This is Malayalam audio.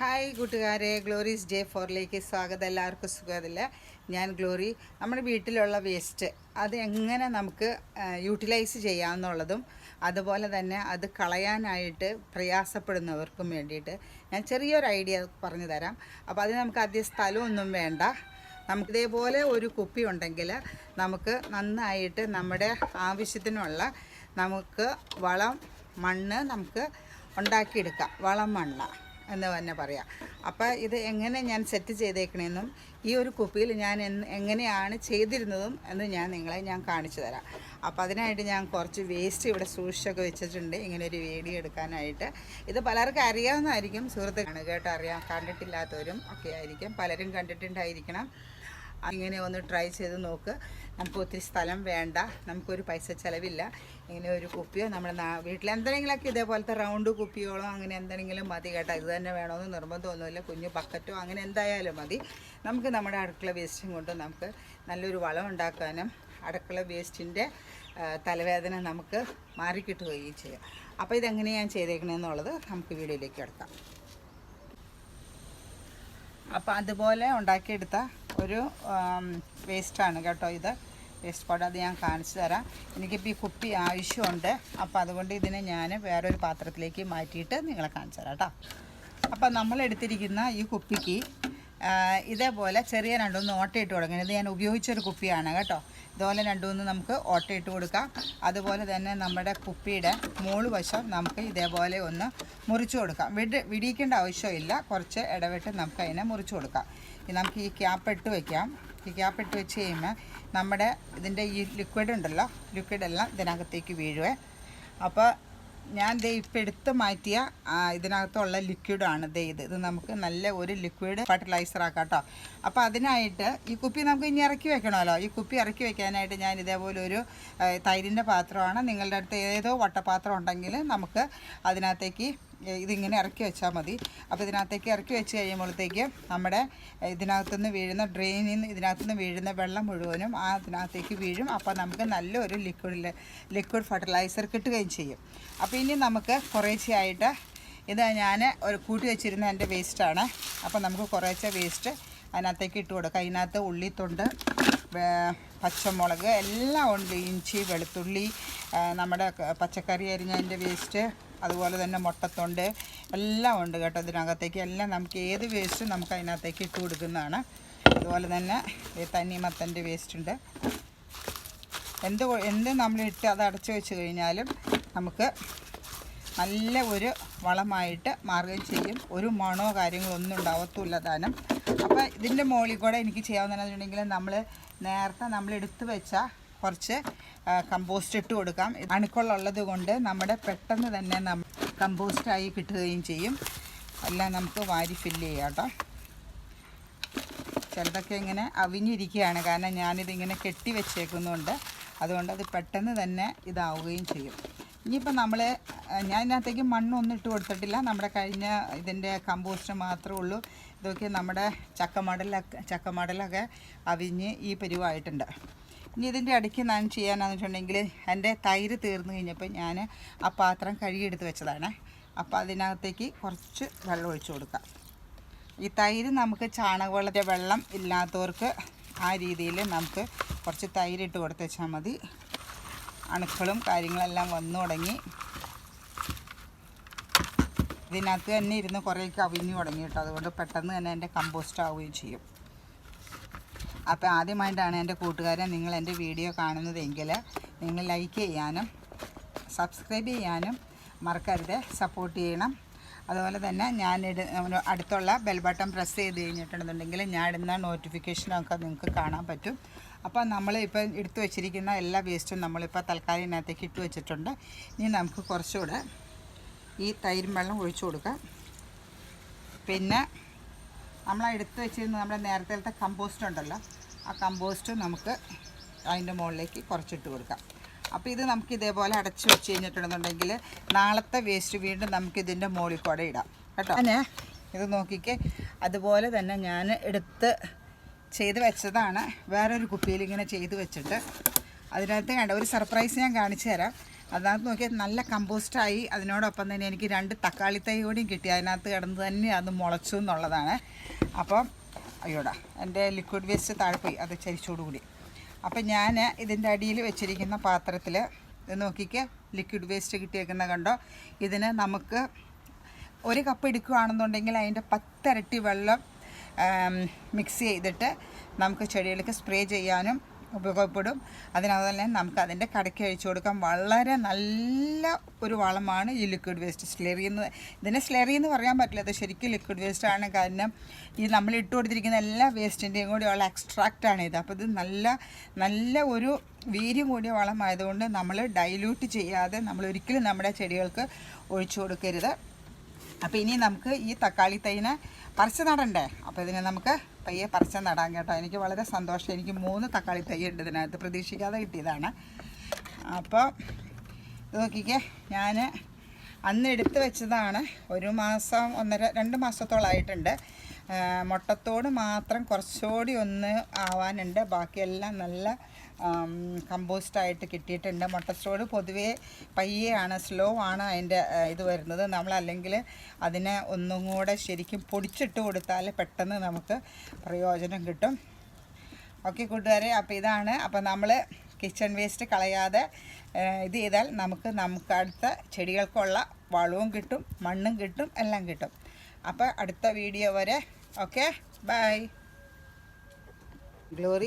ഹായ് കൂട്ടുകാരെ ഗ്ലോറീസ് ഡേ ഫോറിലേക്ക് സ്വാഗതം. എല്ലാവർക്കും സുഖമില്ല? ഞാൻ ഗ്ലോറി. നമ്മുടെ വീട്ടിലുള്ള വേസ്റ്റ് അത് എങ്ങനെ നമുക്ക് യൂട്ടിലൈസ് ചെയ്യാമെന്നുള്ളതും അതുപോലെ തന്നെ അത് കളയാനായിട്ട് പ്രയാസപ്പെടുന്നവർക്കും വേണ്ടിയിട്ട് ഞാൻ ചെറിയൊരു ഐഡിയ പറഞ്ഞു തരാം. അപ്പോൾ അതിന് നമുക്ക് ആദ്യം സ്ഥലമൊന്നും വേണ്ട. നമുക്ക് ഇതേപോലെ ഒരു കുപ്പി ഉണ്ടെങ്കിൽ നമുക്ക് നന്നായിട്ട് നമ്മുടെ ആവശ്യത്തിനുള്ള നമുക്ക് വളം മണ്ണ് നമുക്ക് ഉണ്ടാക്കിയെടുക്കാം. വളം മണ്ണ്. എന്ന് തന്നെ പറയാം. അപ്പോൾ ഇത് എങ്ങനെ ഞാൻ സെറ്റ് ചെയ്തേക്കണമെന്നും ഈ ഒരു കുപ്പിയിൽ ഞാൻ എങ്ങനെയാണ് ചെയ്തിരുന്നതും എന്ന് ഞാൻ നിങ്ങളെ ഞാൻ കാണിച്ചു തരാം. അപ്പോൾ അതിനായിട്ട് ഞാൻ കുറച്ച് വേസ്റ്റ് ഇവിടെ സൂക്ഷിച്ചൊക്കെ വെച്ചിട്ടുണ്ട്. ഇങ്ങനെ ഒരു വീഡിയോ എടുക്കാനായിട്ട്. ഇത് പലർക്കും അറിയാവുന്നതായിരിക്കും. സുഹൃത്തുക്കളാണ് കേട്ടോ അറിയാം. കണ്ടിട്ടില്ലാത്തവരും ഒക്കെ ആയിരിക്കും. പലരും കണ്ടിട്ടുണ്ടായിരിക്കണം. ഇങ്ങനെ ഒന്ന് ട്രൈ ചെയ്ത് നോക്ക്. നമുക്ക് ഒത്തിരി സ്ഥലം വേണ്ട. നമുക്കൊരു പൈസ ചിലവില്ല. ഇങ്ങനെ ഒരു കുപ്പിയോ നമ്മുടെ വീട്ടിൽ എന്തെങ്കിലുമൊക്കെ ഇതേപോലത്തെ റൗണ്ട് കുപ്പിയോളോ അങ്ങനെ എന്തെങ്കിലും മതി കേട്ടോ. ഇത് തന്നെ വേണമെന്ന് നിർബന്ധമൊന്നുമില്ല കുഞ്ഞു ബക്കറ്റോ അങ്ങനെ എന്തായാലും മതി. നമുക്ക് നമ്മുടെ അടുക്കള വേസ്റ്റും കൊണ്ട് നമുക്ക് നല്ലൊരു വളം ഉണ്ടാക്കാനും അടുക്കള വേസ്റ്റിന്റെ തലവേദന നമുക്ക് മാറിക്കിട്ടുകയും ചെയ്യാം. അപ്പോൾ ഇതെങ്ങനെയാണ് ഞാൻ ചെയ്തേക്കണമെന്നുള്ളത് നമുക്ക് വീഡിയോയിലേക്ക് കിടക്കാം. അപ്പോൾ അതുപോലെ ഉണ്ടാക്കിയെടുത്ത ഒരു വേസ്റ്റാണ് കേട്ടോ ഇത്. വേസ്റ്റ് പാട് അത് ഞാൻ കാണിച്ചു തരാം. എനിക്കിപ്പോൾ ഈ കുപ്പി ആവശ്യമുണ്ട്. അപ്പോൾ അതുകൊണ്ട് ഇതിനെ ഞാൻ വേറൊരു പാത്രത്തിലേക്ക് മാറ്റിയിട്ട് നിങ്ങളെ കാണിച്ചു തരാം കേട്ടോ. അപ്പോൾ നമ്മളെടുത്തിരിക്കുന്ന ഈ കുപ്പിക്ക് ഇതേപോലെ ചെറിയ രണ്ടുമൂന്ന് ഓട്ടയിട്ട് കൊടുക്കണം. ഇത് ഞാൻ ഉപയോഗിച്ചൊരു കുപ്പിയാണ് കേട്ടോ. ഇതുപോലെ രണ്ടുമൂന്ന് നമുക്ക് ഓട്ടയിട്ട് കൊടുക്കാം. അതുപോലെ തന്നെ നമ്മുടെ കുപ്പിയുടെ മോൾ വശം നമുക്ക് ഇതേപോലെ ഒന്ന് മുറിച്ചു കൊടുക്കാം. വിട് വിടിയിക്കേണ്ട ആവശ്യമില്ല. കുറച്ച് ഇടവിട്ട് നമുക്ക് അതിനെ മുറിച്ചു കൊടുക്കാം. നമുക്ക് ഈ ക്യാപ്പ് ഇട്ട് വയ്ക്കാം ഈ ക്യാപ്പ് ഇട്ട് വെച്ച് കഴിയുമ്പോൾ നമ്മുടെ ഇതിന്റെ ഈ ലിക്വിഡ് ഉണ്ടല്ലോ. ലിക്വിഡ് എല്ലാം ഇതിനകത്തേക്ക് വീഴുവേ. അപ്പോൾ ഞാൻ ദേ ഇപ്പം എടുത്ത് മാറ്റിയ ഇതിനകത്തുള്ള ലിക്വിഡാണ് ദേ ഇത്. ഇത് നമുക്ക് നല്ല ഒരു ലിക്വിഡ് ഫെർട്ടിലൈസർ ആക്കാം കേട്ടോ അപ്പോൾ അതിനായിട്ട് ഈ കുപ്പി നമുക്ക് ഇനി ഇറക്കി വെക്കണമല്ലോ. ഈ കുപ്പി ഇറക്കി വെക്കാനായിട്ട് ഞാൻ ഇതേപോലെ ഒരു തൈരിന്റെ പാത്രമാണ്. നിങ്ങളുടെ അടുത്ത് ഏതോ വട്ടപാത്രം ഉണ്ടെങ്കിൽ നമുക്ക് അതിനകത്തേക്ക് ഇതിങ്ങനെ ഇറക്കി വെച്ചാൽ മതി. അപ്പോൾ ഇതിനകത്തേക്ക് ഇറക്കി വെച്ച് കഴിയുമ്പോഴത്തേക്ക് നമ്മുടെ ഇതിനകത്തുനിന്ന് വീഴുന്ന ഡ്രെയിനിൽ നിന്ന് ഇതിനകത്തുനിന്ന് വീഴുന്ന വെള്ളം മുഴുവനും ആ അതിനകത്തേക്ക് വീഴും. അപ്പോൾ നമുക്ക് നല്ലൊരു ലിക്വിഡ് ലിക്വിഡ് ഫെർട്ടിലൈസർ കിട്ടുകയും ചെയ്യും. അപ്പോൾ ഇനി നമുക്ക് കുറേശ്ശെയായിട്ട് ഇത് ഞാൻ ഒരു കൂട്ടി വെച്ചിരുന്ന എന്റെ വേസ്റ്റാണ് അപ്പോൾ നമുക്ക് കുറേശ്ശെ വേസ്റ്റ് അതിനകത്തേക്ക് ഇട്ട് കൊടുക്കാം. അതിനകത്ത് ഉള്ളിത്തൊണ്ട് പച്ചമുളക് എല്ലാം ഉണ്ട്. ഇഞ്ചി വെളുത്തുള്ളി നമ്മുടെ പച്ചക്കറി അരിഞ്ഞതിന്റെ വേസ്റ്റ് അതുപോലെ തന്നെ മുട്ടത്തൊണ്ട് എല്ലാം ഉണ്ട് കേട്ടോ ഇതിനകത്തേക്ക്. എല്ലാം നമുക്ക് ഏത് വേസ്റ്റ് നമുക്ക് അതിനകത്തേക്ക് ഇട്ട് കൊടുക്കുന്നതാണ്. അതുപോലെ തന്നെ ഈ തണ്ണിമത്തന്റെ വേസ്റ്റ് ഉണ്ട്. എന്ത് എന്ത് നമ്മളിട്ട് അത് അടച്ചു വെച്ച് കഴിഞ്ഞാലും നമുക്ക് നല്ല ഒരു വളമായിട്ട് മാറുകയും ചെയ്യും. ഒരു മണോ കാര്യങ്ങളൊന്നും ഉണ്ടാവത്തുമില്ല താനും. അപ്പോൾ ഇതിന്റെ മുകളിൽ കൂടെ എനിക്ക് ചെയ്യാവുന്നതെന്ന് വെച്ചിട്ടുണ്ടെങ്കിൽ നമ്മൾ നേരത്തെ നമ്മൾ എടുത്തു വെച്ച കുറച്ച് കമ്പോസ്റ്റ് ഇട്ട് കൊടുക്കാം. അണുക്കളുള്ളത് കൊണ്ട് നമ്മുടെ പെട്ടെന്ന് തന്നെ നം കമ്പോസ്റ്റായി കിട്ടുകയും ചെയ്യും. എല്ലാം നമുക്ക് വാരി ഫില്ല് ചെയ്യാം കേട്ടോ. ചിലതൊക്കെ ഇങ്ങനെ അവിഞ്ഞിരിക്കുകയാണ്. കാരണം ഞാനിതിങ്ങനെ കെട്ടി വെച്ചേക്കുന്നുണ്ട്. അതുകൊണ്ട് അത് പെട്ടെന്ന് തന്നെ ഇതാവുകയും ചെയ്യും. ഇനിയിപ്പോൾ നമ്മൾ ഞാൻ ഇതിനകത്തേക്ക് മണ്ണൊന്നും ഇട്ട് കൊടുത്തിട്ടില്ല. നമ്മുടെ കഴിഞ്ഞ ഇതിന്റെ കമ്പോസ്റ്റ് മാത്രമേ ഉള്ളൂ. ഇതൊക്കെ നമ്മുടെ ചക്കമടലൊക്കെ ചക്കമടലൊക്കെ അവിഞ്ഞ് ഈ പരുവായിട്ടുണ്ട്. ഇനി ഇതിന്റെ ഇടയ്ക്ക് ഞാൻ ചെയ്യാനാന്ന് വെച്ചിട്ടുണ്ടെങ്കിൽ എന്റെ തൈര് തീർന്നു കഴിഞ്ഞപ്പോൾ ഞാൻ ആ പാത്രം കഴുകിയെടുത്ത് വെച്ചതാണ്. അപ്പോൾ അതിനകത്തേക്ക് കുറച്ച് വെള്ളം ഒഴിച്ചു കൊടുക്കാം. ഈ തൈര് നമുക്ക് ചാണകവെള്ളത്തെ വെള്ളം ഇല്ലാത്തവർക്ക് ആ രീതിയിൽ നമുക്ക് കുറച്ച് തൈര് ഇട്ട് വെച്ചാൽ മതി. അണുക്കളും കാര്യങ്ങളെല്ലാം വന്നു തുടങ്ങി. ഇതിനകത്ത് തന്നെ ഇരുന്ന് കുറേ കവിഞ്ഞു തുടങ്ങി കേട്ടോ. അതുകൊണ്ട് പെട്ടെന്ന് തന്നെ എന്റെ കമ്പോസ്റ്റ് ആവുകയും ചെയ്യും. അപ്പോൾ ആദ്യമായിട്ടാണ് എന്റെ കൂട്ടുകാരെ നിങ്ങൾ എന്റെ വീഡിയോ കാണുന്നതെങ്കിൽ നിങ്ങൾ ലൈക്ക് ചെയ്യാനും സബ്സ്ക്രൈബ് ചെയ്യാനും മറക്കരുത്. സപ്പോർട്ട് ചെയ്യണം. അതുപോലെ തന്നെ ഞാൻ അടുത്തുള്ള ബെൽ ബട്ടൺ പ്രസ് ചെയ്ത് കഴിഞ്ഞിട്ടുണ്ടെന്നുണ്ടെങ്കിൽ ഞാൻ ഇടുന്ന നോട്ടിഫിക്കേഷനൊക്കെ നിങ്ങൾക്ക് കാണാൻ പറ്റും. അപ്പോൾ നമ്മൾ ഇപ്പം എടുത്തു വെച്ചിരിക്കുന്ന എല്ലാ വേസ്റ്റും നമ്മളിപ്പോൾ തൽക്കാലം ഇതിനകത്തേക്ക് ഇട്ട് വെച്ചിട്ടുണ്ട്. ഇനി നമുക്ക് കുറച്ചുകൂടെ ഈ തൈരും വെള്ളം ഒഴിച്ചു കൊടുക്കാം. പിന്നെ നമ്മൾ വെച്ചിരുന്ന നമ്മുടെ നേരത്തെ കമ്പോസ്റ്റ് ഉണ്ടല്ലോ ആ കമ്പോസ്റ്റ് നമുക്ക് അതിന്റെ മുകളിലേക്ക് കുറച്ചിട്ട് കൊടുക്കാം. അപ്പോൾ ഇത് നമുക്ക് ഇതേപോലെ അടച്ചു വെച്ച് കഴിഞ്ഞിട്ടുണ്ടെന്നുണ്ടെങ്കിൽ നാളത്തെ വേസ്റ്റ് വീണ്ടും നമുക്ക് ഇതിന്റെ മുകളിൽ കൂടെ ഇടാം. കേട്ടോ? ഞാൻ ഇത് നോക്കിക്കേ. അതുപോലെ തന്നെ ഞാൻ എടുത്ത് ചെയ്ത് വെച്ചതാണ്. വേറൊരു കുപ്പിയിൽ ഇങ്ങനെ ചെയ്ത് വെച്ചിട്ട്. അതിനകത്ത് കണ്ട? ഒരു സർപ്രൈസ് ഞാൻ കാണിച്ചു തരാം. അതിനകത്ത് നോക്കിയാൽ നല്ല കമ്പോസ്റ്റായി അതിനോടൊപ്പം തന്നെ എനിക്ക് രണ്ട് തക്കാളി തൈ കൂടിയും കിട്ടി. അതിനകത്ത് കിടന്ന് തന്നെ അത് മുളച്ചു എന്നുള്ളതാണ്. അപ്പം അയ്യോടാ എന്റെ ലിക്വിഡ് വേസ്റ്റ് താഴെ പോയി അത് ചരിച്ചോടുകൂടി അപ്പം ഞാൻ ഇതിന്റെ അടിയിൽ വെച്ചിരിക്കുന്ന പാത്രത്തിൽ ഇത് നോക്കിക്കേ ലിക്വിഡ് വേസ്റ്റ് കിട്ടിയേക്കുന്ന കണ്ടോ? ഇതിന് നമുക്ക് ഒരു കപ്പ് എടുക്കുകയാണെന്നുണ്ടെങ്കിൽ അതിന്റെ പത്തരട്ടി വെള്ളം മിക്സ് ചെയ്തിട്ട് നമുക്ക് ചെടികൾക്ക് സ്പ്രേ ചെയ്യാനും ഉപയോഗപ്പെടും. അതിനകത്ത് തന്നെ നമുക്ക് അതിന്റെ കടയ്ക്ക് അഴിച്ചു കൊടുക്കാം. വളരെ നല്ല ഒരു വളമാണ് ഈ ലിക്വിഡ് വേസ്റ്റ് സ്ലെറി എന്ന് ഇതിനെ സ്ലെറി എന്ന് പറയാൻ പറ്റില്ല. അത് ശരിക്കും ലിക്വിഡ് വേസ്റ്റ് ആണ്. കാരണം ഈ നമ്മൾ ഇട്ട് കൊടുത്തിരിക്കുന്ന എല്ലാ വേസ്റ്റിന്റെയും കൂടിയുള്ള എക്സ്ട്രാക്റ്റാണ് ഇത്. അപ്പോൾ ഇത് നല്ല നല്ല ഒരു വീര്യം കൂടിയ വളമായതുകൊണ്ട് നമ്മൾ ഡൈല്യൂട്ട് ചെയ്യാതെ നമ്മൾ ഒരിക്കലും നമ്മുടെ ചെടികൾക്ക് ഒഴിച്ചു കൊടുക്കരുത്. അപ്പോൾ ഇനി നമുക്ക് ഈ തക്കാളി തൈനെ പറിച്ച് നടണ്ടേ? അപ്പോൾ ഇതിനെ നമുക്ക് പയ്യെ പറിച്ച് നടാൻ കേട്ടോ. എനിക്ക് വളരെ സന്തോഷം. എനിക്ക് മൂന്ന് തക്കാളി തൈ ഉണ്ട് ഇതിനകത്ത്. പ്രതീക്ഷിക്കാതെ കിട്ടിയതാണ്. അപ്പോൾ നോക്കിക്കേ ഞാൻ അന്ന് എടുത്തു വെച്ചതാണ്. ഒരു മാസം ഒന്നര രണ്ട് മാസത്തോളമായിട്ടുണ്ട് മുട്ടത്തോട് മാത്രം കുറച്ചുകൂടി ഒന്ന് ആവാനുണ്ട്. ബാക്കിയെല്ലാം നല്ല കമ്പോസ്റ്റായിട്ട് കിട്ടിയിട്ടുണ്ട്. മുട്ടത്തോട് പൊതുവേ പയ്യെയാണ് സ്ലോ ആണ് അതിന്റെ ഇത് വരുന്നത്. നമ്മളല്ലെങ്കിൽ അതിനെ ഒന്നും കൂടെ ശരിക്കും പൊടിച്ചിട്ട് കൊടുത്താൽ പെട്ടെന്ന് നമുക്ക് പ്രയോജനം കിട്ടും. ഓക്കെ കൂട്ടുകാരെ അപ്പോൾ ഇതാണ്. അപ്പോൾ നമ്മൾ കിച്ചൺ വേസ്റ്റ് കളയാതെ ഇത് ചെയ്താൽ നമുക്ക് നമുക്ക് അടുത്ത ചെടികൾക്കുള്ള വളവും കിട്ടും മണ്ണും കിട്ടും എല്ലാം കിട്ടും. അപ്പോൾ അടുത്ത വീഡിയോ വരെ ഓക്കെ ബൈ ഗ്ലോറി